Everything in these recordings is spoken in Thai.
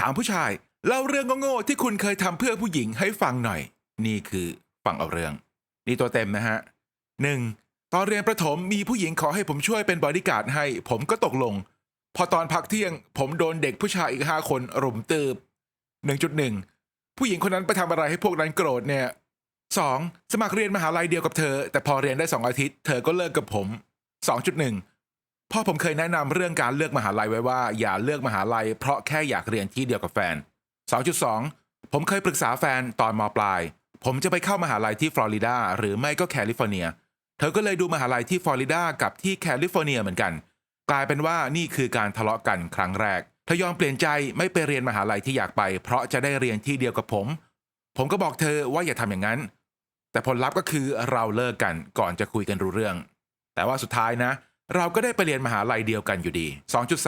ถามผู้ชายเล่าเรื่องโง่ๆที่คุณเคยทำเพื่อผู้หญิงให้ฟังหน่อย นี่คือฟังเอาเรื่อง นี่ตัวเต็มนะฮะหนึ่งตอนเรียนประถมมีผู้หญิงขอให้ผมช่วยเป็นบอดี้การ์ดให้ ผมก็ตกลง พอตอนพักเที่ยง ผมโดนเด็กผู้ชายอีกห้าคนรุมตืบหนึ่งจุดหนึ่งผู้หญิงคนนั้นไปทำอะไรให้พวกนั้นโกรธเนี่ยสองสมัครเรียนมหาลัยเดียวกับเธอ แต่พอเรียนได้สองอาทิตย์ เธอก็เลิกกับผมสองจุดหนึ่ง พ่อผมเคยแนะนำเรื่องการเลือกมหาลัยไว้ว่า อย่าเลือกมหาลัย เพราะแค่อยากเรียนที่เดียวกับแฟน 2.2 ผมเคยปรึกษาแฟนตอนมปลาย ผมจะไปเข้ามหาลัยที่ฟลอริดาหรือไม่ก็แคลิฟอร์เนีย เธอก็เลยดูมหาลัยที่ฟลอริดากับที่แคลิฟอร์เนียเหมือนกัน กลายเป็นว่านี่คือการทะเลาะกันครั้งแรกเธอยอมเปลี่ยนใจไม่ไปเรียนมหาลัยที่อยากไป เพราะจะได้เรียนที่เดียวกับผม ผมก็บอกเธอว่าอย่าทำอย่างนั้น แต่ผลลัพธ์ก็คือเราเลิกกันก่อนจะคุยกันรู้เรื่อง แต่ว่าสุดท้ายนะเเราก็ได้ไปเรียนมหาลัยเดียวกันอยู่ดี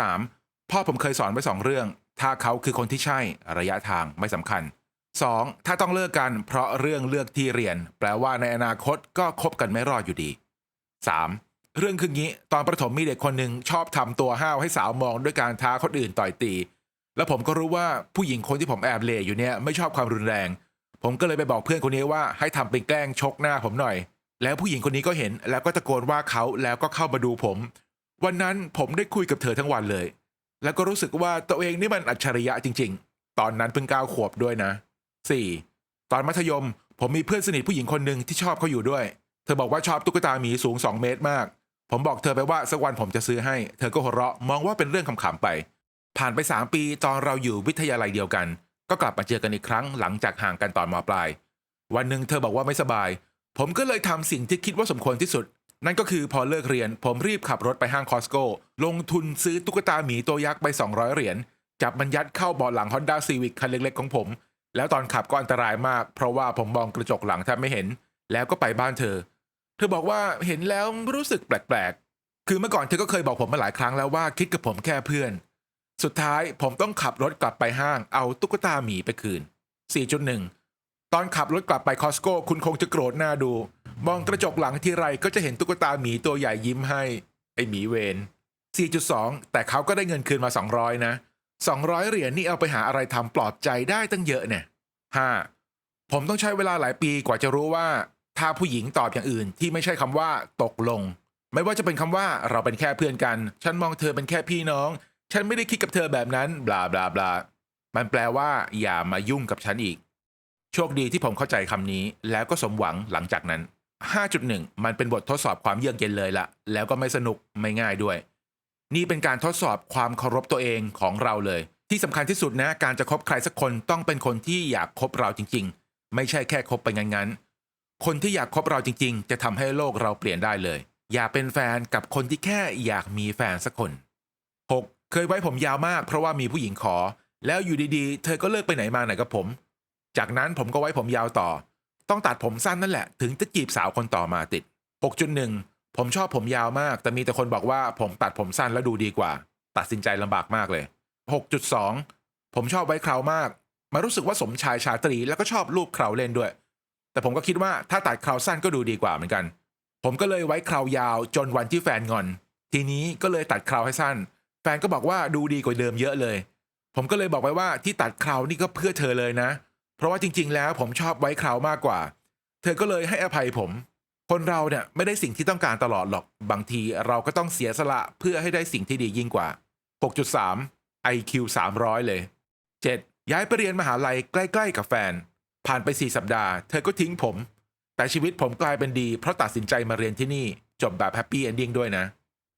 2.3 พ่อผมเคยสอนไว้สองเรื่อง ถ้าเขาคือคนที่ใช่ระยะทางไม่สำคัญ 2. ถ้าต้องเลิกกันเพราะเรื่องเลือกที่เรียน แปลว่าในอนาคตก็คบกันไม่รอดอยู่ดี 3. เรื่องคืองี้ ตอนประถมมีเด็กคนหนึ่งชอบทำตัวห้าวให้สาวมองด้วยการท้าคนอื่นต่อยตี แล้วผมก็รู้ว่าผู้หญิงคนที่ผมแอบเลอยู่เนี่ยไม่ชอบความรุนแรง ผมก็เลยไปบอกเพื่อนคนนี้ว่าให้ทำเป็นแกล้งชกหน้าผมหน่อย แล้วผู้หญิงคนนี้ก็เห็นแล้วก็ตะโกนว่าเขาแล้วก็เข้ามาดูผม วันนั้นผมได้คุยกับเธอทั้งวันเลย แล้วก็รู้สึกว่าตัวเองนี่มันอัจฉริยะจริง ๆ ตอนนั้นเพิ่งเก้าขวบด้วยนะ 4. ตอนมัธยม ผมมีเพื่อนสนิทผู้หญิงคนหนึ่งที่ชอบเขาอยู่ด้วย เธอบอกว่าชอบตุ๊กตาหมีสูง 2 เมตรมาก ผมบอกเธอไปว่าสักวันผมจะซื้อให้ เธอก็หัวเราะมองว่าเป็นเรื่องขำๆไป ผ่านไป 3 ปีตอนเราอยู่วิทยาลัยเดียวกัน ก็กลับมาเจอกันอีกครั้งหลังจากห่างกันตอนมปลาย วันหนึ่งเธอบอกว่าไม่สบาย ผมก็เลยทำสิ่งที่คิดว่าสมควรที่สุด นั่นก็คือพอเลิกเรียน ผมรีบขับรถไปห้างคอสโก้ลงทุนซื้อตุ๊กตาหมีตัวยักษ์ไป 200 เหรียญจับมันยัดเข้าเบาะหลัง Honda Civic คันเล็กๆของผม แล้วตอนขับก็อันตรายมาก เพราะว่าผมมองกระจกหลังแทบไม่เห็น แล้วก็ไปบ้านเธอ เธอบอกว่าเห็นแล้วรู้สึกแปลกๆ คือเมื่อก่อนเธอก็เคยบอกผมมาหลายครั้งแล้วว่าคิดกับผมแค่เพื่อน สุดท้ายผมต้องขับรถกลับไปห้างเอาตุ๊กตาหมีไปคืน 4.1 ตอนขับรถกลับไปคอสโก้คุณคงจะโกรธหน้าดู มองกระจกหลังทีไรก็จะเห็นตุ๊กตาหมีตัวใหญ่ยิ้มให้ ไอหมีเวน 4.2 แต่เขาก็ได้เงินคืนมา 200 นะ 200 เหรียญนี่เอาไปหาอะไรทำปลอบใจได้ตั้งเยอะเนี่ย 5. ผมต้องใช้เวลาหลายปีกว่าจะรู้ว่า ถ้าผู้หญิงตอบอย่างอื่นที่ไม่ใช่คำว่า ตกลง ไม่ว่าจะเป็นคำว่าเราเป็นแค่เพื่อนกัน ฉันมองเธอเป็นแค่พี่น้อง ฉันไม่ได้คิดกับเธอแบบนั้นบลาบลาบลามันแปลว่า อย่ามายุ่งกับฉันอีก โชคดีที่ผมเข้าใจคำนี้แล้วก็สมหวังหลังจากนั้น 5.1 มันเป็นบททดสอบความเยือกเย็นเลยละแล้วก็ไม่สนุกไม่ง่ายด้วย นี่เป็นการทดสอบความเคารพตัวเองของเราเลย ที่สำคัญที่สุดนะ การจะคบใครสักคนต้องเป็นคนที่อยากคบเราจริง ๆ ไม่ใช่แค่คบไปงั้นๆคนที่อยากคบเราจริง ๆ จะทำให้โลกเราเปลี่ยนได้เลย อย่าเป็นแฟนกับคนที่แค่อยากมีแฟนสักคน 6. เคยไว้ผมยาวมากเพราะว่ามีผู้หญิงขอ แล้วอยู่ดีๆ เธอก็เลิกไปไหนมาไหนกับผม จากนั้นผมก็ไว้ผมยาวต่อ ต้องตัดผมสั้นนั่นแหละ ถึงจะจีบสาวคนต่อมาติด 6.1 ผมชอบผมยาวมาก แต่มีแต่คนบอกว่าผมตัดผมสั้นแล้วดูดีกว่า ตัดสินใจลำบากมากเลย 6.2 ผมชอบไว้คราวมาก มารู้สึกว่าสมชายชาตรีแล้วก็ชอบรูปคราวเล่นด้วย แต่ผมก็คิดว่าถ้าตัดคราวสั้นก็ดูดีกว่าเหมือนกัน ผมก็เลยไว้คราวยาวจนวันที่แฟนงอน ทีนี้ก็เลยตัดคราวให้สั้น แฟนก็บอกว่าดูดีกว่าเดิมเยอะเลย ผมก็เลยบอกไปว่าที่ตัดคราวนี่ก็เพื่อเธอเลยนะเพราะว่าจริง ๆ แล้วผมชอบไว้คราวมากกว่า เธอก็เลยให้อภัยผม คนเราเนี่ยไม่ได้สิ่งที่ต้องการตลอดหรอก บางทีเราก็ต้องเสียสละเพื่อให้ได้สิ่งที่ดียิ่งกว่า 6.3 IQ 300 เลย 7. ย้ายไปเรียนมหาลัยใกล้ ๆ กับแฟน ผ่านไป 4 สัปดาห์ เธอก็ทิ้งผม แต่ชีวิตผมกลายเป็นดี เพราะตัดสินใจมาเรียนที่นี่ จบแบบแฮปปี้เอนดิ้งด้วยนะ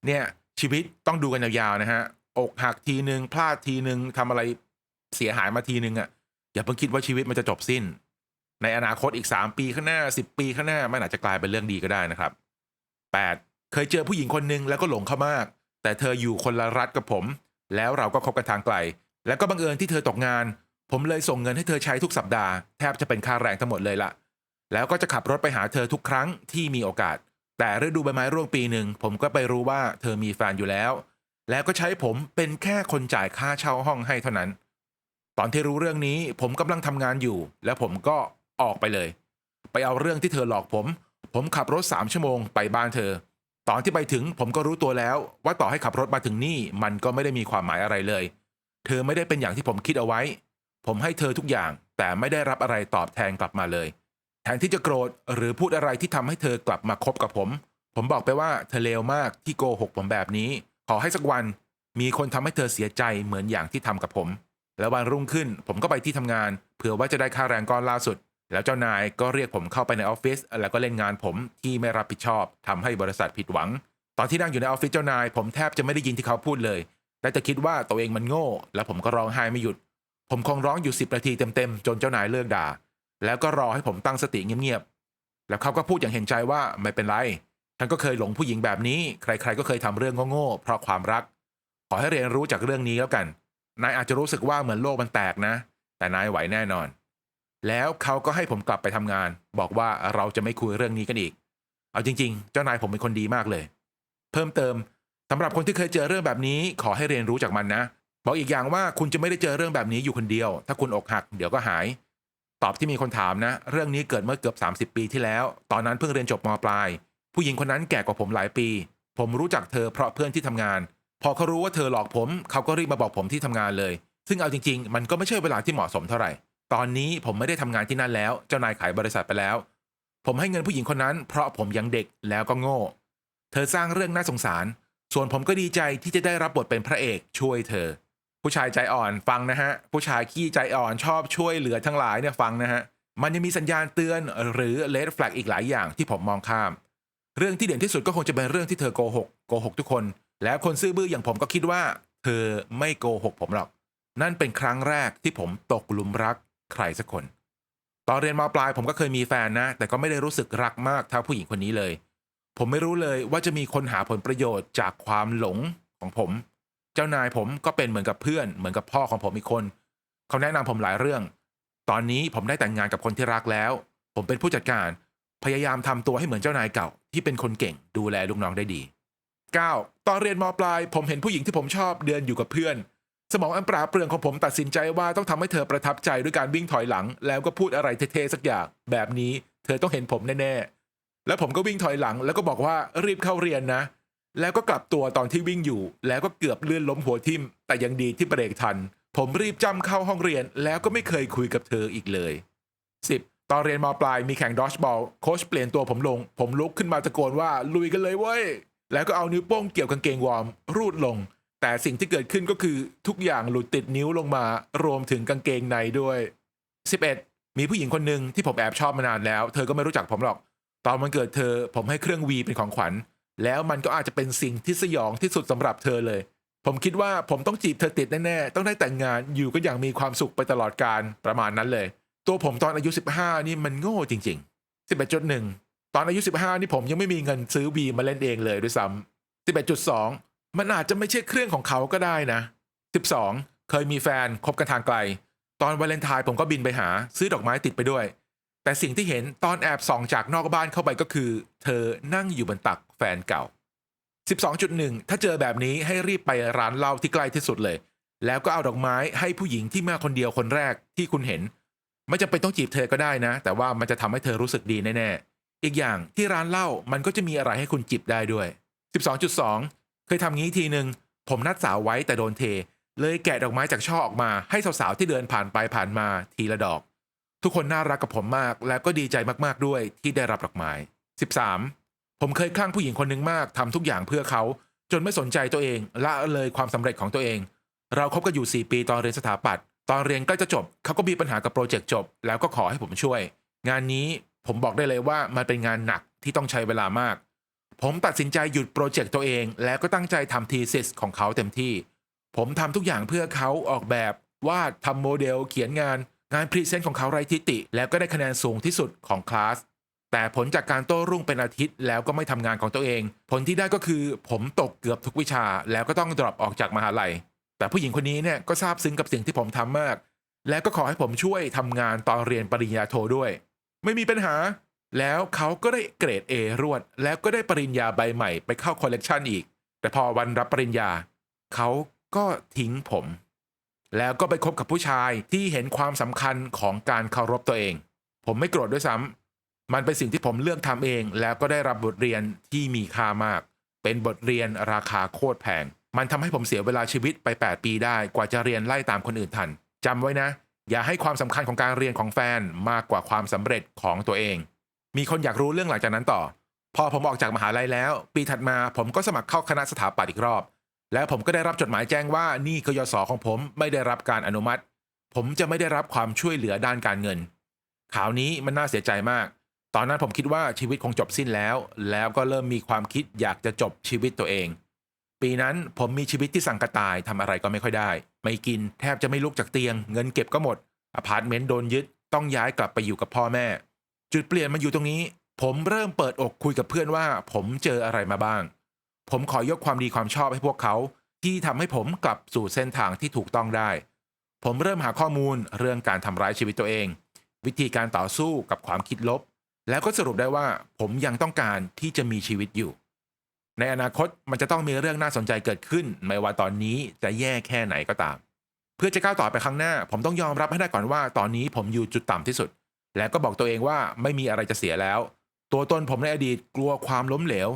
เนี่ยชีวิตต้องดูกันยาวๆนะฮะ อกหักทีนึงพลาดทีนึงทำอะไรเสียหายมาทีนึงอะ่ะ อย่าเพิ่งคิดว่าชีวิตมันจะจบสิ้น ในอนาคตอีก 3 ปีข้างหน้า 10 ปีข้างหน้ามันอาจจะกลายเป็นเรื่องดีก็ได้นะครับ 8. เคยเจอผู้หญิงคนหนึ่งแล้วก็หลงเขามาก แต่เธออยู่คนละรัฐกับผม แล้วเราก็คบกันทางไกล แล้วก็บังเอิญที่เธอตกงาน ผมเลยส่งเงินให้เธอใช้ทุกสัปดาห์แทบจะเป็นค่าแรงทั้งหมดเลยละแล้วก็จะขับรถไปหาเธอทุกครั้งที่มีโอกาส แต่ฤดูใบไม้ร่วงปีหนึ่งผมก็ไปรู้ว่าเธอมีแฟนอยู่แล้ว แล้วก็ใช้ผมเป็นแค่คนจ่ายค่าเช่าห้องให้เท่านั้น ตอนที่รู้เรื่องนี้ผมกำลังทำงานอยู่ แล้วผมก็ออกไปเลย ไปเอาเรื่องที่เธอหลอกผม ผมขับรถสามชั่วโมงไปบ้านเธอ ตอนที่ไปถึงผมก็รู้ตัวแล้ว ว่าต่อให้ขับรถมาถึงนี่มันก็ไม่ได้มีความหมายอะไรเลย เธอไม่ได้เป็นอย่างที่ผมคิดเอาไว้ ผมให้เธอทุกอย่าง แต่ไม่ได้รับอะไรตอบแทนกลับมาเลย แทนที่จะโกรธหรือพูดอะไรที่ทำให้เธอกลับมาคบกับผม ผมบอกไปว่าเธอเลวมากที่โกหกผมแบบนี้ ขอให้สักวัน มีคนทำให้เธอเสียใจเหมือนอย่างที่ทำกับผม แล้ววันรุ่งขึ้น ผมก็ไปที่ทำงานเผื่อว่าจะได้ค่าแรงก้อนล่าสุด แล้วเจ้านายก็เรียกผมเข้าไปในออฟฟิศแล้วก็เล่นงานผมที่ไม่รับผิดชอบทำให้บริษัทผิดหวัง ตอนที่นั่งอยู่ในออฟฟิศเจ้านาย ผมแทบจะไม่ได้ยินที่เขาพูดเลยได้แต่คิดว่าตัวเองมันโง่ แล้วผมก็ร้องไห้ไม่หยุด ผมคงร้องอยู่สิบนาทีเต็มๆจนเจ้านายเลิกด่า แล้วก็รอให้ผมตั้งสติเงียบๆแล้วเขาก็พูดอย่างเห็นใจว่าไม่เป็นไรฉันก็เคยหลงผู้หญิงแบบนี้ ใครๆก็เคยทำเรื่องโง่ๆเพราะความรัก ขอให้เรียนรู้จากเรื่องนี้แล้วกัน นายอาจจะรู้สึกว่าเหมือนโลกมันแตกนะ แต่นายไหวแน่นอน แล้วเขาก็ให้ผมกลับไปทำงาน บอกว่าเราจะไม่คุยเรื่องนี้กันอีก เอาจริง ๆ เจ้านายผมเป็นคนดีมากเลย เพิ่มเติมสำหรับคนที่เคยเจอเรื่องแบบนี้ ขอให้เรียนรู้จากมันนะ บอกอีกอย่างว่าคุณจะไม่ได้เจอเรื่องแบบนี้อยู่คนเดียว ถ้าคุณอกหัก เดี๋ยวก็หาย ตอบที่มีคนถามนะ เรื่องนี้เกิดเมื่อเกือบ 30 ปีที่แล้ว ตอนนั้นเพิ่งเรียนจบมปลาย ผู้หญิงคนนั้นแก่กว่าผมหลายปี ผมรู้จักเธอเพราะเพื่อนที่ทำงาน พอเขารู้ว่าเธอหลอกผม เขาก็รีบมาบอกผมที่ทำงานเลย ซึ่งเอาจริง ๆ มันก็ไม่ใช่เวลาที่เหมาะสมเท่าไหร่ ตอนนี้ผมไม่ได้ทำงานที่นั่นแล้ว เจ้านายขายบริษัทไปแล้ว ผมให้เงินผู้หญิงคนนั้น เพราะผมยังเด็กแล้วก็โง่ เธอสร้างเรื่องน่าสงสาร ส่วนผมก็ดีใจที่จะได้รับบทเป็นพระเอกช่วยเธอ ผู้ชายใจอ่อนฟังนะฮะ ผู้ชายขี้ใจอ่อนชอบช่วยเหลือทั้งหลายเนี่ยฟังนะฮะ มันยังมีสัญญาณเตือนหรือเลดแฟลกอีกหลายอย่างที่ผมมองข้าม เรื่องที่เด่นที่สุดก็คงจะเป็นเรื่องที่เธอโกหกโกหกทุกคน แล้วคนซื่อบื้ออย่างผมก็คิดว่า เธอไม่โกหกผมหรอก นั่นเป็นครั้งแรกที่ผมตกหลุมรักใครสักคน ตอนเรียนมปลายผมก็เคยมีแฟนนะ แต่ก็ไม่ได้รู้สึกรักมากเท่าผู้หญิงคนนี้เลย ผมไม่รู้เลยว่าจะมีคนหาผลประโยชน์จากความหลงของผม เจ้านายผมก็เป็นเหมือนกับเพื่อน เหมือนกับพ่อของผมอีกคน เขาแนะนำผมหลายเรื่อง ตอนนี้ผมได้แต่งงานกับคนที่รักแล้ว ผมเป็นผู้จัดการ พยายามทำตัวให้เหมือนเจ้านายเก่า ที่เป็นคนเก่ง ดูแลลูกน้องได้ดี 9. ตอนเรียนมปลาย ผมเห็นผู้หญิงที่ผมชอบเดินอยู่กับเพื่อน สมองอันปราดเปรื่องของผมตัดสินใจว่าต้องทำให้เธอประทับใจด้วยการวิ่งถอยหลัง แล้วก็พูดอะไรเท่ๆสักอย่างแบบนี้ เธอต้องเห็นผมแน่ๆแล้วผมก็วิ่งถอยหลัง แล้วก็บอกว่ารีบเข้าเรียนนะ แล้วก็กลับตัวตอนที่วิ่งอยู่ แล้วก็เกือบเลื่อนล้มหัวทิ่ม แต่ยังดีที่เบรกทัน ผมรีบจำเข้าห้องเรียน แล้วก็ไม่เคยคุยกับเธออีกเลย 10. ตอนเรียนมปลายมีแข่งดอชบอลโค้ชเปลี่ยนตัวผมลง ผมลุกขึ้นมาตะโกนว่าลุยกันเลยเว้ย แล้วก็เอานิ้วโป้งเกี่ยวกางเกงวอร์มรูดลง แต่สิ่งที่เกิดขึ้นก็คือทุกอย่างหลุดติดนิ้วลงมารวมถึงกางเกงในด้วย 11. มีผู้หญิงคนหนึ่งที่ผมแอบชอบมานานแล้ว เธอก็ไม่รู้จักผมหรอก ตอนมันเกิดเธอผมให้เครื่องวีเป็นของขวัญ แล้วมันก็อาจจะเป็นสิ่งที่สยองที่สุดสำหรับเธอเลย ผมคิดว่าผมต้องจีบเธอติดแน่ๆต้องได้แต่งงานอยู่ก็อย่างมีความสุขไปตลอดการประมาณนั้นเลย ตัวผมตอนอายุ 15 นี่มันโง่จริง ๆ 11.1 ตอนอายุ 15 นี่ผมยังไม่มีเงินซื้อวีมาเล่นเองเลยด้วยซ้ำ11.2 มันอาจจะไม่ใช่เครื่องของเขาก็ได้นะ 12 เคยมีแฟนคบกันทางไกล ตอนวาเลนไทน์ผมก็บินไปหา ซื้อดอกไม้ติดไปด้วย แต่สิ่งที่เห็นตอนแอบส่องจากนอกบ้านเข้าไปก็คือ เธอนั่งอยู่บนตักแฟนเก่า 12.1 ถ้าเจอแบบนี้ให้รีบไปร้านเหล้าที่ใกล้ที่สุดเลย แล้วก็เอาดอกไม้ให้ผู้หญิงที่มาคนเดียวคนแรกที่คุณเห็น ไม่จำเป็นต้องจีบเธอก็ได้นะ แต่ว่ามันจะทำให้เธอรู้สึกดีแน่ๆ อีกอย่างที่ร้านเหล้ามันก็จะมีอะไรให้คุณจิบได้ด้วย 12.2 เคยทำงี้ทีหนึ่งผมนัดสาวไว้แต่โดนเท เลยแกะดอกไม้จากช่อออกมา ให้สาวๆที่เดินผ่านไปผ่านมาทีละดอก ทุกคนน่ารักกับผมมาก และก็ดีใจมากๆด้วยที่ได้รับดอกไม้ 13 ผมเคยคลั่งผู้หญิงคนหนึ่งมากทำทุกอย่างเพื่อเขา จนไม่สนใจตัวเองละเลยความสำเร็จของตัวเอง เราคบกันอยู่ 4 ปีตอนเรียนสถาปัตย์ตอนเรียนใกล้จะจบเขาก็มีปัญหากับโปรเจกต์จบ แล้วก็ขอให้ผมช่วย งานนี้ ผมบอกได้เลยว่ามันเป็นงานหนักที่ต้องใช้เวลามาก ผมตัดสินใจหยุดโปรเจกต์ตัวเอง แล้วก็ตั้งใจทำทีซิสของเขาเต็มที่ ผมทำทุกอย่างเพื่อเขาออกแบบวาดทำโมเดล เขียนงานงานพรีเซนต์ของเขาไร้ทิติ แล้วก็ได้คะแนนสูงที่สุดของคลาสแต่ผลจากการโต้รุ่งเป็นอาทิตย์ แล้วก็ไม่ทำงานของตัวเอง ผลที่ได้ก็คือ ผมตกเกือบทุกวิชา แล้วก็ต้องดรอปออกจากมหาลัย แต่ผู้หญิงคนนี้เนี่ยก็ซาบซึ้งกับสิ่งที่ผมทำมาก และก็ขอให้ผมช่วยทำงานตอนเรียนปริญญาโทด้วย ไม่มีปัญหา แล้วเขาก็ได้เกรด A รวด แล้วก็ได้ปริญญาใบใหม่ไปเข้าคอลเลกชันอีก แต่พอวันรับปริญญา เขาก็ทิ้งผม แล้วก็ไปคบกับผู้ชายที่เห็นความสำคัญของการเคารพตัวเอง ผมไม่โกรธด้วยซ้ำมันเป็นสิ่งที่ผมเลือกทำเอง แล้วก็ได้รับบทเรียนที่มีค่ามาก เป็นบทเรียนราคาโคตรแพงมันทำให้ผมเสียเวลาชีวิตไป 8 ปีได้กว่าจะเรียนไล่ตามคนอื่นทันจำไว้นะ อย่าให้ความสำคัญของการเรียนของแฟนมากกว่าความสำเร็จของตัวเอง มีคนอยากรู้เรื่องหลังจากนั้นต่อ พอผมออกจากมหาลัยแล้ว ปีถัดมาผมก็สมัครเข้าคณะสถาปัตย์อีกรอบ แล้วผมก็ได้รับจดหมายแจ้งว่านี่กยศของผมไม่ได้รับการอนุมัติ ผมจะไม่ได้รับความช่วยเหลือด้านการเงิน ข่าวนี้มันน่าเสียใจมาก ตอนนั้นผมคิดว่าชีวิตคงจบสิ้นแล้ว แล้วก็เริ่มมีความคิดอยากจะจบชีวิตตัวเอง ปีนั้นผมมีชีวิตที่สังกะตายทำอะไรก็ไม่ค่อยได้ ไม่กินแทบจะไม่ลุกจากเตียง เงินเก็บก็หมดอพาร์ตเมนต์โดนยึดต้องย้ายกลับไปอยู่กับพ่อแม่ จุดเปลี่ยนมาอยู่ตรงนี้ ผมเริ่มเปิดอกคุยกับเพื่อนว่า ผมเจออะไรมาบ้าง ผมขอยกความดีความชอบให้พวกเขา ที่ทำให้ผมกลับสู่เส้นทางที่ถูกต้องได้ ผมเริ่มหาข้อมูลเรื่องการทำร้ายชีวิตตัวเอง วิธีการต่อสู้กับความคิดลบ แล้วก็สรุปได้ว่าผมยังต้องการที่จะมีชีวิตอยู่ ในอนาคตมันจะต้องมีเรื่องน่าสนใจเกิดขึ้น ไม่ว่าตอนนี้จะแย่แค่ไหนก็ตาม เพื่อจะก้าวต่อไปข้างหน้า ผมต้องยอมรับให้ได้ก่อนว่า ตอนนี้ผมอยู่จุดต่ำที่สุด และก็บอกตัวเองว่าไม่มีอะไรจะเสียแล้ว ตัวตนผมในอดีตกลัวความล้มเหลว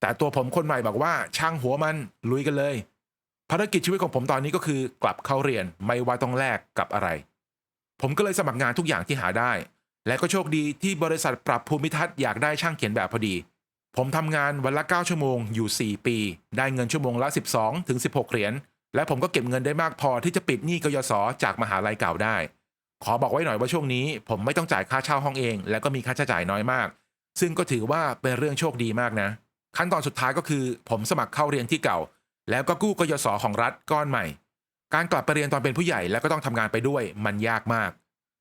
แต่ตัวผมคนใหม่บอกว่าช่างหัวมันลุยกันเลย ภารกิจชีวิตของผมตอนนี้ก็คือกลับเข้าเรียนไม่ว่าต้องแลกกับอะไร ผมก็เลยสมัครงานทุกอย่างที่หาได้ และก็โชคดีที่บริษัทปรับภูมิทัศน์อยากได้ช่างเขียนแบบพอดี ผมทำงานวันละ 9 ชั่วโมงอยู่ 4 ปี ได้เงินชั่วโมงละ 12 ถึง 16 เหรียญ และผมก็เก็บเงินได้มากพอที่จะปิดหนี้กยศจากมหาลัยเก่าได้ ขอบอกไว้หน่อยว่าช่วงนี้ ผมไม่ต้องจ่ายค่าเช่าห้องเอง และก็มีค่าใช้จ่ายน้อยมาก ซึ่งก็ถือว่าเป็นเรื่องโชคดีมากนะ ขั้นตอนสุดท้ายก็คือ ผมสมัครเข้าเรียนที่เก่า แล้วก็กู้กยศของรัฐก้อนใหม่ การกลับไปเรียนตอนเป็นผู้ใหญ่แล้วก็ต้องทำงานไปด้วย มันยากมาก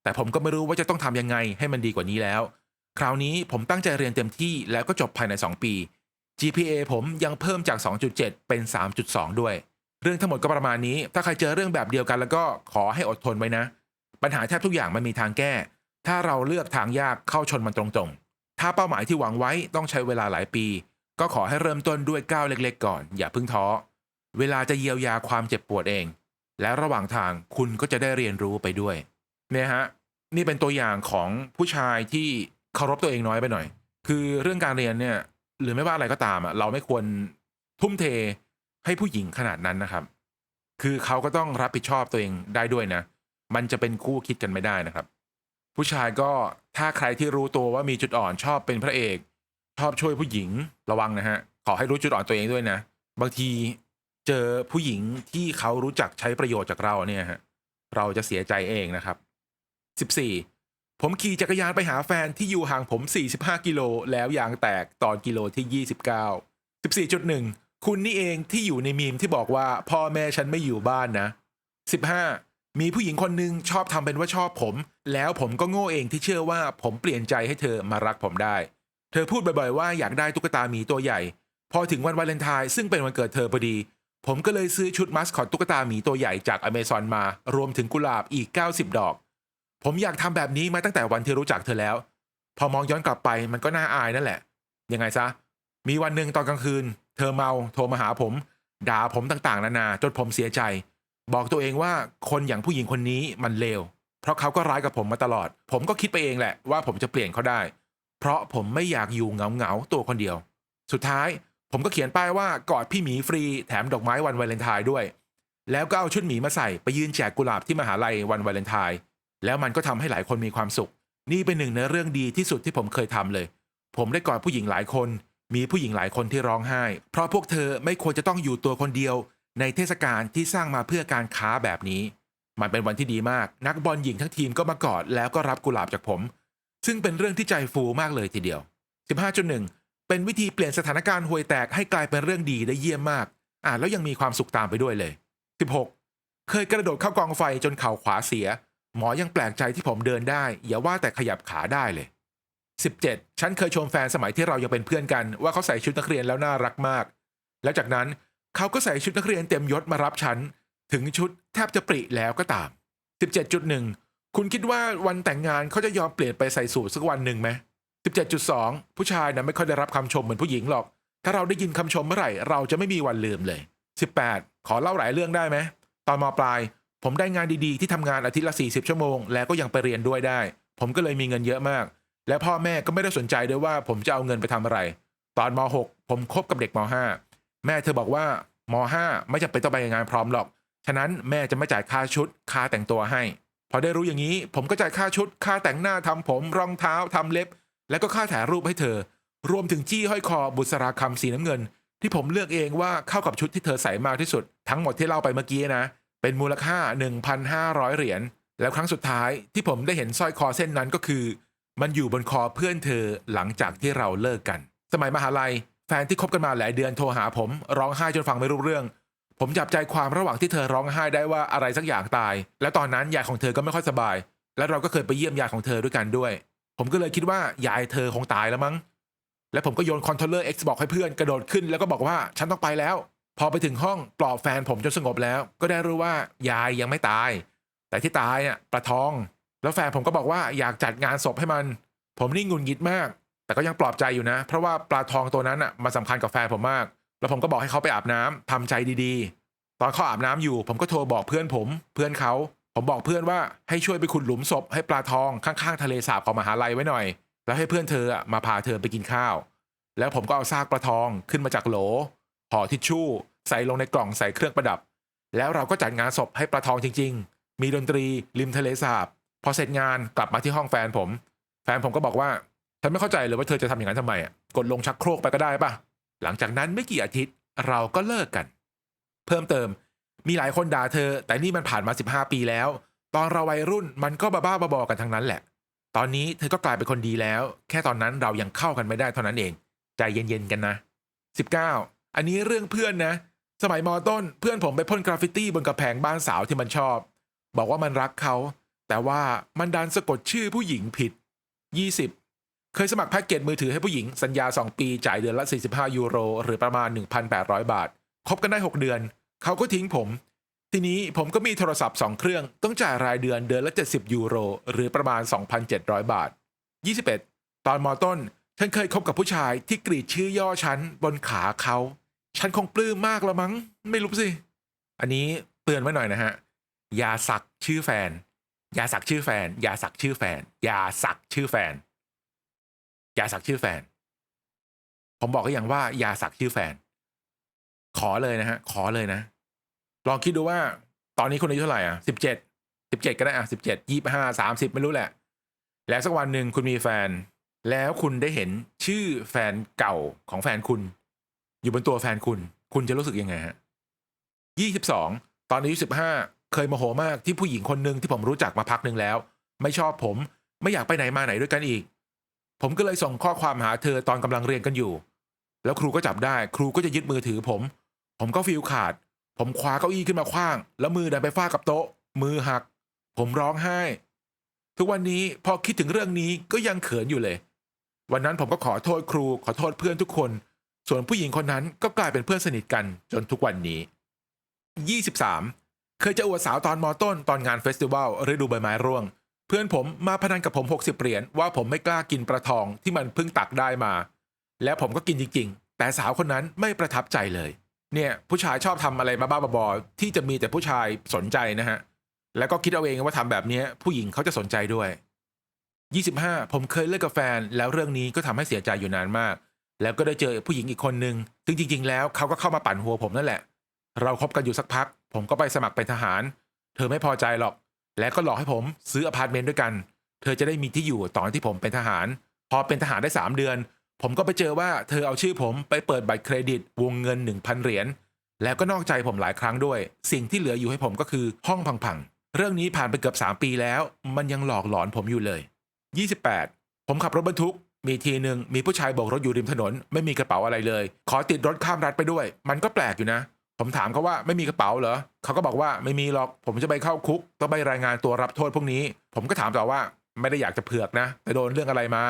แต่ผมก็ไม่รู้ว่าจะต้องทำยังไงให้มันดีกว่านี้แล้ว คราวนี้ผมตั้งใจเรียนเต็มที่แล้วก็จบภายใน 2 ปี GPA ผมยังเพิ่มจาก 2.7 เป็น 3.2 ด้วย เรื่องทั้งหมดก็ประมาณนี้ ถ้าใครเจอเรื่องแบบเดียวกันแล้วก็ขอให้อดทนไว้นะ ปัญหาแทบทุกอย่างมันมีทางแก้ ถ้าเราเลือกทางยากเข้าชนมันตรงๆ ถ้าเป้าหมายที่หวังไว้ต้องใช้เวลาหลายปี ก็ขอให้เริ่มต้นด้วยก้าวเล็ก ๆ ก่อน อย่าเพิ่งท้อ เวลาจะเยียวยาความเจ็บปวดเอง และระหว่างทางคุณก็จะได้เรียนรู้ไปด้วย เนี่ยฮะ นี่เป็นตัวอย่างของผู้ชายที่ เคารพตัวเองน้อยไปหน่อย คือเรื่องการเรียนเนี่ยหรือไม่ว่าอะไรก็ตามอะเราไม่ควรทุ่มเทให้ผู้หญิงขนาดนั้นนะครับ คือเขาก็ต้องรับผิดชอบตัวเองได้ด้วยนะ มันจะเป็นคู่คิดกันไม่ได้นะครับ ผู้ชายก็ถ้าใครที่รู้ตัวว่ามีจุดอ่อนชอบเป็นพระเอก ชอบช่วยผู้หญิงระวังนะฮะขอให้รู้จุดอ่อนตัวเองด้วยนะ บางทีเจอผู้หญิงที่เขารู้จักใช้ประโยชน์จากเราเนี่ยฮะเราจะเสียใจเองนะครับ 14 ผมขี่จักรยานไปหาแฟนที่อยู่ห่างผม 45 กิโลแล้วยางแตกตอนกิโลที่ 29 14.1 คุณนี่เองที่อยู่ในมีมที่บอกว่าพ่อแม่ฉันไม่อยู่บ้านนะ 15 มีผู้หญิงคนหนึ่งชอบทำเป็นว่าชอบผม แล้วผมก็โง่เองที่เชื่อว่าผมเปลี่ยนใจให้เธอมารักผมได้ เธอพูดบ่อยๆว่าอยากได้ตุ๊กตาหมีตัวใหญ่ พอถึงวันวาเลนไทน์ซึ่งเป็นวันเกิดเธอพอดี ผมก็เลยซื้อชุดมัสคอตตุ๊กตาหมีตัวใหญ่จากอเมซอนมา รวมถึงกุหลาบอีก 90 ดอก ผมอยากทำแบบนี้มาตั้งแต่วันที่รู้จักเธอแล้ว พอมองย้อนกลับไปมันก็น่าอายนั่นแหละ ยังไงซะ มีวันหนึ่งตอนกลางคืน เธอเมาโทรมาหาผม ด่าผมต่างๆ นานาจนผมเสียใจ บอกตัวเองว่าคนอย่างผู้หญิงคนนี้มันเลว เพราะเขาก็ร้ายกับผมมาตลอด ผมก็คิดไปเองแหละว่าผมจะเปลี่ยนเขาได้ เพราะผมไม่อยากอยู่เหงาๆตัวคนเดียว สุดท้ายผมก็เขียนป้ายว่ากอดพี่หมีฟรีแถมดอกไม้วันวาเลนไทน์ด้วย แล้วก็เอาชุดหมีมาใส่ไปยืนแจกกุหลาบที่มหาลัยวันวาเลนไทน์ แล้วมันก็ทำให้หลายคนมีความสุข นี่เป็นหนึ่งในเรื่องดีที่สุดที่ผมเคยทำเลย ผมได้กอดผู้หญิงหลายคน มีผู้หญิงหลายคนที่ร้องไห้ เพราะพวกเธอไม่ควรจะต้องอยู่ตัวคนเดียว ในเทศกาลที่สร้างมาเพื่อการค้าแบบนี้ มันเป็นวันที่ดีมาก นักบอลหญิงทั้งทีมก็มากอดแล้วก็รับกุหลาบจากผม ซึ่งเป็นเรื่องที่ใจฟูมากเลยทีเดียว 15.1 เป็นวิธีเปลี่ยนสถานการณ์ห่วยแตกให้กลายเป็นเรื่องดีได้เยี่ยมมาก อ่านแล้วยังมีความสุขตามไปด้วยเลย 16 เคยกระโดดเข้ากองไฟจนเข่าขวาเสีย หมอยังแปลกใจที่ผมเดินได้ อย่าว่าแต่ขยับขาได้เลย 17 ฉันเคยชมแฟนสมัยที่เรายังเป็นเพื่อนกัน ว่าเขาใส่ชุดนักเรียนแล้วน่ารักมาก แล้วจากนั้นเขาก็ใส่ชุดนักเรียนเต็มยศมารับฉัน ถึงชุดแทบจะปริแล้วก็ตาม 17.1 คุณคิดว่าวันแต่งงานเขาจะยอมเปลี่ยนไปใส่สูทสักวันหนึ่งไหม17.2 ผู้ชายนะไม่ค่อยได้รับคำชมเหมือนผู้หญิงหรอก ถ้าเราได้ยินคำชมเมื่อไหร่ เราจะไม่มีวันลืมเลย 18 ขอเล่าหลายเรื่องได้ไหมตอนมปลาย ผมได้งานดีๆ ที่ทำงานอาทิตย์ละ 40 ชั่วโมง แล้วก็ยังไปเรียนด้วยได้ ผมก็เลยมีเงินเยอะมาก และพ่อแม่ก็ไม่ได้สนใจด้วยว่าผมจะเอาเงินไปทำอะไร ตอนม .6 ผมคบกับเด็กม .5 แม่เธอบอกว่าม .5 ไม่จำเป็นต้องไปงานพร้อมหรอก ฉะนั้นแม่จะไม่จ่ายค่าชุด ค่าแต่งตัวให้ พอได้รู้อย่างนี้ ผมก็จ่ายค่าชุด ค่าแต่งหน้าทำผมรองเท้าทำเล็บ แล้วก็ค่าถ่ายรูปให้เธอ รวมถึงจี้ห้อยคอบุษราคำสีน้ำเงิน ที่ผมเลือกเองว่าเข้ากับชุดที่เธอใส่มากที่สุด ทั้งหมดที่เล่าไปเมื่อกี้นะ เป็นมูลค่า 1,500 เหรียญแล้วครั้งสุดท้ายที่ผมได้เห็นสร้อยคอเส้นนั้นก็คือ มันอยู่บนคอเพื่อนเธอหลังจากที่เราเลิกกัน สมัยมหาลัยแฟนที่คบกันมาหลายเดือนโทรหาผมร้องไห้จนฟังไม่รู้เรื่อง ผมจับใจความระหว่างที่เธอร้องไห้ได้ว่าอะไรสักอย่างตาย และตอนนั้นยายของเธอก็ไม่ค่อยสบาย และเราก็เคยไปเยี่ยมยายของเธอด้วยกันด้วย ผมก็เลยคิดว่ายายเธอคงตายแล้วมั้งและผมก็โยนคอนโทรลเลอร์ Xbox ให้เพื่อนกระโดดขึ้นแล้วก็บอกว่าฉันต้องไปแล้ว พอไปถึงห้องปลอบแฟนผมจนสงบแล้ว ก็ได้รู้ว่ายายยังไม่ตาย แต่ที่ตายอะปลาทอง แล้วแฟนผมก็บอกว่าอยากจัดงานศพให้มัน ผมนี่งุนงิดมาก แต่ก็ยังปลอบใจอยู่นะ เพราะว่าปลาทองตัวนั้นอะมันสำคัญกับแฟนผมมาก แล้วผมก็บอกให้เขาไปอาบน้ำทำใจดีๆ ตอนเขาอาบน้ำอยู่ ผมก็โทรบอกเพื่อนผม เพื่อนเขา ผมบอกเพื่อนว่าให้ช่วยไปขุดหลุมศพให้ปลาทองข้างๆทะเลสาบของมหาลัยไว้หน่อย แล้วให้เพื่อนเธอมาพาเธอไปกินข้าว แล้วผมก็เอาซากปลาทองขึ้นมาจากโหล ห่อทิชชู่ ใส่ลงในกล่องใส่เครื่องประดับ แล้วเราก็จัดงานศพให้ปลาทองจริง ๆ มีดนตรีริมทะเลสาบ พอเสร็จงานกลับมาที่ห้องแฟนผม แฟนผมก็บอกว่าฉันไม่เข้าใจเลยว่าเธอจะทำอย่างนั้นทำไมอะกดลงชักโครกไปก็ได้ป่ะหลังจากนั้นไม่กี่อาทิตย์เราก็เลิกกัน เพิ่มเติมมีหลายคนด่าเธอ แต่นี่มันผ่านมา 15 ปีแล้ว ตอนเราวัยรุ่นมันก็บ้าๆบอกันทั้งนั้นแหละ ตอนนี้เธอก็กลายเป็นคนดีแล้ว แค่ตอนนั้นเรายังเข้ากันไม่ได้เท่านั้นเอง ใจเย็นๆกันนะ 19 อันนี้เรื่องเพื่อนนะ สมัยมอต้นเพื่อนผมไปพ่นกราฟฟิตี้บนกระแพงบ้านสาวที่มันชอบ บอกว่ามันรักเขา แต่ว่ามันดันสะกดชื่อผู้หญิงผิด 20 เคยสมัครแพ็กเกจมือถือให้ผู้หญิงสัญญา 2 ปีจ่ายเดือนละ 45 ยูโร หรือประมาณ 1,800 บาท คบกันได้ 6 เดือน เขาก็ทิ้งผม ทีนี้ผมก็มีโทรศัพท์ 2 เครื่อง ต้องจ่ายรายเดือนเดือนละ 70 ยูโร หรือประมาณ 2,700 บาท 21 ตอนมอต้นฉันเคยคบกับผู้ชายที่กรีดชื่อย่อฉันบนขาเขา ฉันคงปลื้มมากล้วมั้ง ไม่รู้สิ อันนี้เตือนไว้หน่อยนะฮะ อย่าสักชื่อแฟน อย่าสักชื่อแฟน อย่าสักชื่อแฟน อย่าสักชื่อแฟน อย่าสักชื่อแฟน ผมบอกก็อย่างว่า อย่าสักชื่อแฟน ขอเลยนะฮะ ขอเลยนะ ลองคิดดูว่า ตอนนี้คุณอายุเท่าไหร่อะสิบเจ็ด สิบเจ็ดก็ได้อะสิบเจ็ดยี่ห้า สามสิบไม่รู้แหละ แล้วสักวันหนึ่งคุณมีแฟน แล้วคุณได้เห็นชื่อแฟนเก่าของแฟนคุณ อยู่บนตัวแฟนคุณ คุณจะรู้สึกยังไงฮะยี่สิบสองตอนอายุสิบห้าเคยโมโหมากที่ผู้หญิงคนหนึ่งที่ผมรู้จักมาพักหนึ่งแล้ว ไม่ชอบผมไม่อยากไปไหนมาไหนด้วยกันอีก ผมก็เลยส่งข้อความหาเธอตอนกำลังเรียนกันอยู่ แล้วครูก็จับได้ ครูก็จะยึดมือถือผม ผมก็ฟีลขาด ผมคว้าเก้าอี้ขึ้นมาคว้าง แล้วมือดันไปฟาดกับโต๊ะ มือหัก ผมร้องไห้ ทุกวันนี้พอคิดถึงเรื่องนี้ก็ยังเขินอยู่เลย วันนั้นผมก็ขอโทษครู ขอโทษเพื่อนทุกคน ส่วนผู้หญิงคนนั้นก็กลายเป็นเพื่อนสนิทกันจนทุกวันนี้ 23 เคยจะอวดสาวตอนมอต้นตอนงานเฟสติวัลฤดูใบไม้ร่วง เพื่อนผมมาพนันกับผม 60 เหรียญว่าผมไม่กล้ากินปลาทองที่มันเพิ่งตักได้มา แล้วผมก็กินจริงๆ แต่สาวคนนั้นไม่ประทับใจเลย เนี่ยผู้ชายชอบทำอะไรบ้าๆบอๆที่จะมีแต่ผู้ชายสนใจนะฮะ แล้วก็คิดเอาเองว่าทำแบบนี้ผู้หญิงเขาจะสนใจด้วย 25 ผมเคยเลิกกับแฟนแล้วเรื่องนี้ก็ทำให้เสียใจอยู่นานมาก แล้วก็ได้เจอผู้หญิงอีกคนนึงซึ่งจริง ๆ แล้วเขาก็เข้ามาปั่นหัวผมนั่นแหละ เราคบกันอยู่สักพัก ผมก็ไปสมัครเป็นทหาร เธอไม่พอใจหรอก แล้วก็หลอกให้ผมซื้ออพาร์ตเมนต์ด้วยกัน เธอจะได้มีที่อยู่ตอนที่ผมเป็นทหาร พอเป็นทหารได้ 3 เดือน ผมก็ไปเจอว่าเธอเอาชื่อผมไปเปิดบัตรเครดิตวงเงิน 1,000 เหรียญ แล้วก็นอกใจผมหลายครั้งด้วย สิ่งที่เหลืออยู่ให้ผมก็คือห้องพังๆ เรื่องนี้ผ่านไปเกือบ 3 ปีแล้ว มันยังหลอกหลอนผมอยู่เลย 28 ผมขับรถบรรทุก มีทีหนึ่งมีผู้ชายโบกรถอยู่ริมถนน ไม่มีกระเป๋าอะไรเลย ขอติดรถข้ามรัฐไปด้วย มันก็แปลกอยู่นะ ผมถามเขาว่าไม่มีกระเป๋าเหรอเขาก็บอกว่าไม่มีหรอกผมจะไปเข้าคุกต้องไปรายงานตัวรับโทษพวกนี้ ผมก็ถามต่อว่าไม่ได้อยากจะเผือกนะแต่โดนเรื่องอะไรมา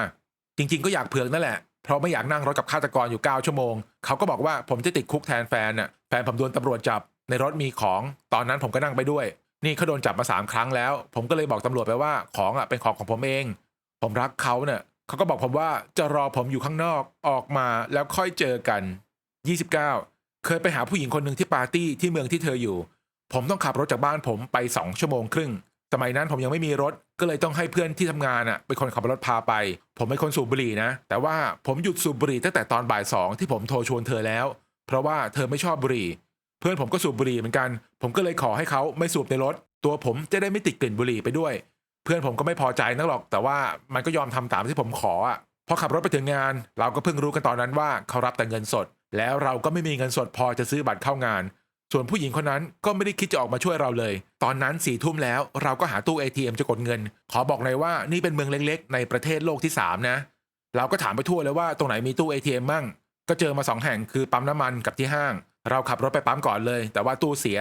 จริง ๆ ก็อยากเผือกนั่นแหละเพราะไม่อยากนั่งรถกับฆาตกรอยู่ 9 ชั่วโมง เขาก็บอกว่าผมจะติดคุกแทนแฟนน่ะแฟนผมโดนตำรวจจับ ในรถมีของ ตอนนั้นผมก็นั่งไปด้วย นี่เขาโดนจับมาสามครั้งแล้ว ผมก็เลยบอกตำรวจไปว่าของอะเป็นของของผมเอง ผมรักเขาเนี่ย เขาก็บอกผมว่าจะรอผมอยู่ข้างนอกออกมาแล้วค่อยเจอกัน 29 เคยไปหาผู้หญิงคนหนึ่งที่ปาร์ตี้ที่เมืองที่เธออยู่ ผมต้องขับรถจากบ้านผมไป 2 ชั่วโมงครึ่ง สมัยนั้นผมยังไม่มีรถก็เลยต้องให้เพื่อนที่ทำงานอะเป็นคนขับรถพาไป ผมเป็นคนสูบบุหรี่นะ แต่ว่าผมหยุดสูบบุหรี่ตั้งแต่ตอนบ่ายสองที่ผมโทรชวนเธอแล้ว เพราะว่าเธอไม่ชอบบุหรี่ เพื่อนผมก็สูบบุหรี่เหมือนกัน ผมก็เลยขอให้เขาไม่สูบในรถ ตัวผมจะได้ไม่ติดกลิ่นบุหรี่ไปด้วย เพื่อนผมก็ไม่พอใจนักหรอก แต่ว่ามันก็ยอมทำตามที่ผมขออะพอขับรถไปถึงงาน เราก็เพิ่งรู้กันตอนนั้นว่าเขารับแต่เงินสด แล้วเราก็ไม่มีเงินสดพอจะซื้อบัตรเข้างาน ส่วนผู้หญิงคนนั้นก็ไม่ได้คิดจะออกมาช่วยเราเลย ตอนนั้นสี่ทุ่มแล้วเราก็หาตู้ ATM จะกดเงิน ขอบอกเลยว่านี่เป็นเมืองเล็กๆ ในประเทศโลกที่ 3 นะ เราก็ถามไปทั่วเลยว่าตรงไหนมีตู้ ATM มั่ง ก็เจอมาสองแห่งคือปั๊มน้ำมันกับที่ห้าง เราขับรถไปปั๊มก่อนเลย แต่ว่าตู้เสีย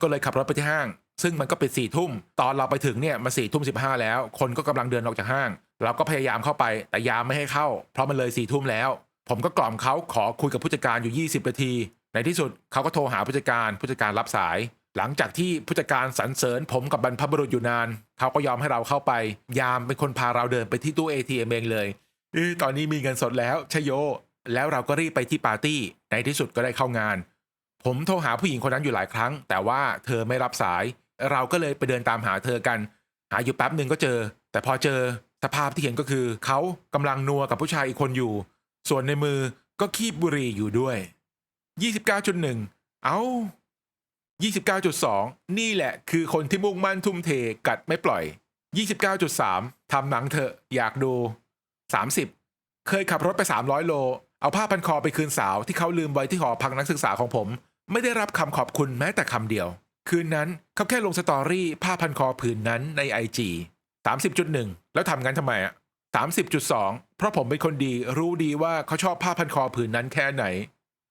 ก็เลยขับรถไปที่ห้าง ซึ่งมันก็ปิดสี่ทุ่มตอนเราไปถึงเนี่ยมาสี่ทุ่มสิบห้าแล้ว คนก็กำลังเดินออกจากห้าง เราก็พยายามเข้าไปแต่ยามไม่ให้เข้า เพราะมันเลยสี่ทุ่มแล้ว ผมก็กล่อมเขาขอคุยกับผู้จัดการอยู่ 20นาที ในที่สุดเขาก็โทรหาผู้จัดการผู้จัดการรับสาย หลังจากที่ผู้จัดการสรรเสริญ ผมกับบรรพบุรุษอยู่นานเขาก็ยอมให้เราเข้าไป ยามเป็นคนพาเราเดินไปที่ตู้ ATM เองเลยเออตอนนี้มีเงินสดแล้วชโย แล้วเราก็รีบไปที่ปาร์ตี้ในที่สุดก็ได้เข้างาน ผมโทรหาผู้หญิงคนนั้นอยู่หลายครั้ง แต่ว่าเธอไม่รับสาย เราก็เลยไปเดินตามหาเธอกัน หาอยู่แป๊บหนึ่งก็เจอ แต่พอเจอสภาพที่เห็นก็คือ เขากำลังนัวกับผู้ชายอีกคนอยู่ ส่วนในมือก็คีบบุหรี่อยู่ด้วย 29.1 เอา้า29.2 นี่แหละคือคนที่มุ่งมั่นทุ่มเทกัดไม่ปล่อย 29.3 ทำหนังเถอะอยากดู 30 เคยขับรถไป 300 โล เอาผ้าพันคอไปคืนสาวที่เขาลืมไว้ที่หอพักนักศึกษาของผม ไม่ได้รับคำขอบคุณแม้แต่คำเดียว คืนนั้นเขาแค่ลงสตอรี่ผ้าพันคอผืนนั้นในไอจี30.1 แล้วทำงั้นทำไมอะ30.2 เพราะผมเป็นคนดีรู้ดีว่าเขาชอบผ้าพันคอผืนนั้นแค่ไหน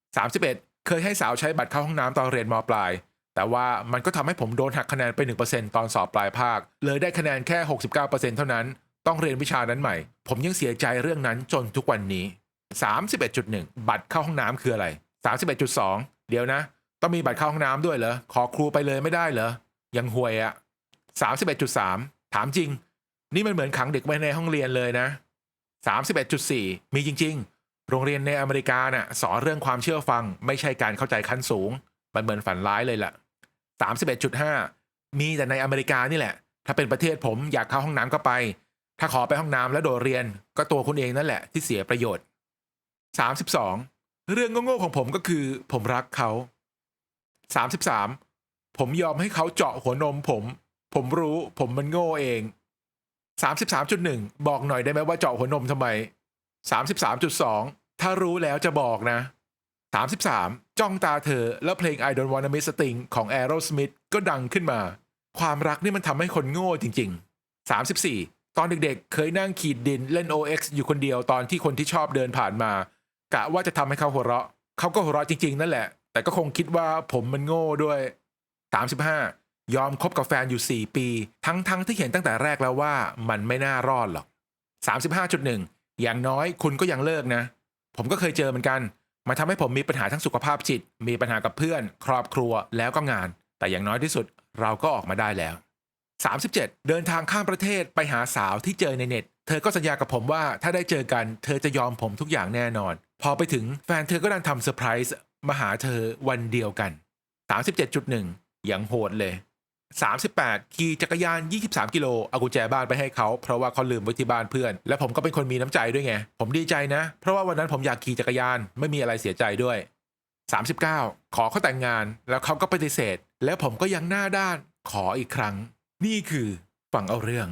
31 เคยให้สาวใช้บัตรเข้าห้องน้ำตอนเรียนมปลาย แต่ว่ามันก็ทำให้ผมโดนหักคะแนนไป 1%ตอนสอบปลายภาค เลยได้คะแนนแค่ 69%เท่านั้น ต้องเรียนวิชานั้นใหม่ ผมยังเสียใจเรื่องนั้นจนทุกวันนี้ 31.1 บัตรเข้าห้องน้ำคืออะไร 31.2 เดี๋ยวนะ ต้องมีบัตรเข้าห้องน้ำด้วยเหรอ ขอครูไปเลยไม่ได้เหรอ ยังห่วยอะ31.3ถามจริง นี่มันเหมือนขังเด็กไว้ในห้องเรียนเลยนะ31.4มีจริง ๆ โรงเรียนในอเมริกาน่ะสอนเรื่องความเชื่อฟัง ไม่ใช่การเข้าใจขั้นสูง มันเหมือนฝันร้ายเลยละ่ะ31.5มีแต่ในอเมริกานี่แหละ ถ้าเป็นประเทศผมอยากเข้าห้องน้ำก็ไป ถ้าขอไปห้องน้ำแล้วโดดเรียน ก็ตัวคุณเองนั่นแหละที่เสียประโยชน์32 เรื่องโง่ๆของผมก็คือผมรักเขา33ผมยอมให้เขาเจาะหัวนมผม ผมรู้ผมมันโง่เอง33.1บสามจุดหนึ่งบอกหน่อยได้ไหมว่าเจาะหัวนมทำไม33.2ถ้ารู้แล้วจะบอกนะ33จ้องตาเธอ แล้วเพลง I Don't Wanna Miss a Thing ของ Aerosmith ก็ดังขึ้นมา ความรักนี่มันทำให้คนโง่จริง ๆ 34 ตอนเด็กๆ เคยนั่งขีดดินเล่น OX อยู่คนเดียวตอนที่คนที่ชอบเดินผ่านมา กะว่าจะทำให้เขาหัวเราะเขาก็หัวเราะจริง ๆ นั่นแหละ แต่ก็คงคิดว่าผมมันโง่ด้วย 35 ยอมคบกับแฟนอยู่ 4 ปี ทั้งๆที่เห็นตั้งแต่แรกแล้วว่ามันไม่น่ารอดหรอก 35.1 อย่างน้อยคุณก็ยังเลิกนะ ผมก็เคยเจอเหมือนกันมันทำให้ผมมีปัญหาทั้งสุขภาพจิต มีปัญหากับเพื่อน ครอบครัวแล้วก็งาน แต่อย่างน้อยที่สุดเราก็ออกมาได้แล้ว 37 เดินทางข้ามประเทศไปหาสาวที่เจอในเน็ตเธอก็สัญญากับผมว่าถ้าได้เจอกันเธอจะยอมผมทุกอย่างแน่นอน พอไปถึงแฟนเธอก็ดันทำเซอร์ไพรส์มาหาเธอวันเดียวกัน 37.1 อย่างโหดเลย 38 ขี่จักรยาน 23 กิโลเอากุญแจบ้านไปให้เขา เพราะว่าเขาลืมไว้ที่บ้านเพื่อน และผมก็เป็นคนมีน้ำใจด้วยไง ผมดีใจนะ เพราะว่าวันนั้นผมอยากขี่จักรยานไม่มีอะไรเสียใจด้วย 39 ขอเขาแต่งงานแล้วเขาก็ปฏิเสธ แล้วผมก็ยังหน้าด้านขออีกครั้ง นี่คือฝั่งเอาเรื่อง